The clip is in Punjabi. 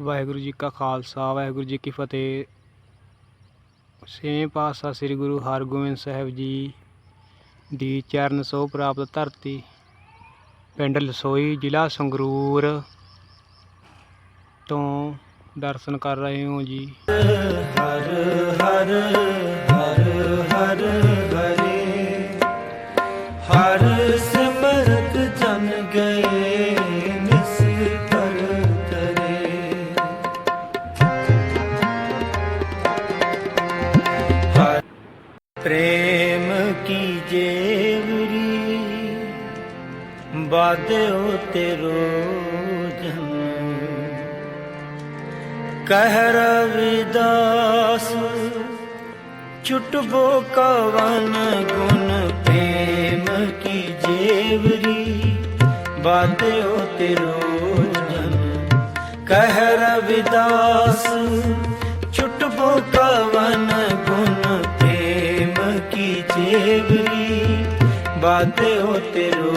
ਵਾਹਿਗੁਰੂ ਜੀ ਕਾ ਖਾਲਸਾ, ਵਾਹਿਗੁਰੂ ਜੀ ਕੀ ਫਤਿਹ। ਛੇਵੇਂ ਪਾਤਸ਼ਾਹ ਸ੍ਰੀ ਗੁਰੂ ਹਰਗੋਬਿੰਦ ਸਾਹਿਬ ਜੀ ਦੀ ਚਰਨ ਸੋਹ ਪ੍ਰਾਪਤ ਧਰਤੀ, ਪਿੰਡ ਲਸੋਈ, ਜ਼ਿਲ੍ਹਾ ਸੰਗਰੂਰ ਤੋਂ ਦਰਸ਼ਨ ਕਰ ਰਹੇ ਹੋ ਜੀ। ਹਰ ਹਰ ਹਰ ਹਰ, ਹਰੇ। ਹਰ ਪ੍ਰੇਮ ਕੀ ਜੇਵਰੀ ਬਾਦਿਓ ਤੇਰੋ ਜਨ ਕਹਿ ਰਵਿਦਾਸ ਚੁਟਬੋ ਕਵਨ ਗੁਣ ਪ੍ਰੇਮ ਕੀ ਜੇਵਰੀ ਬਾਤਿਓ ਤੇਰੋ ਜਨ ਕਹਿ ਰਵਿਦਾਸ ਪ੍ਰੇਮ ਕੀ ਜੇਵਰੀ ਬਾਤਿਓ ਤੇਰੋ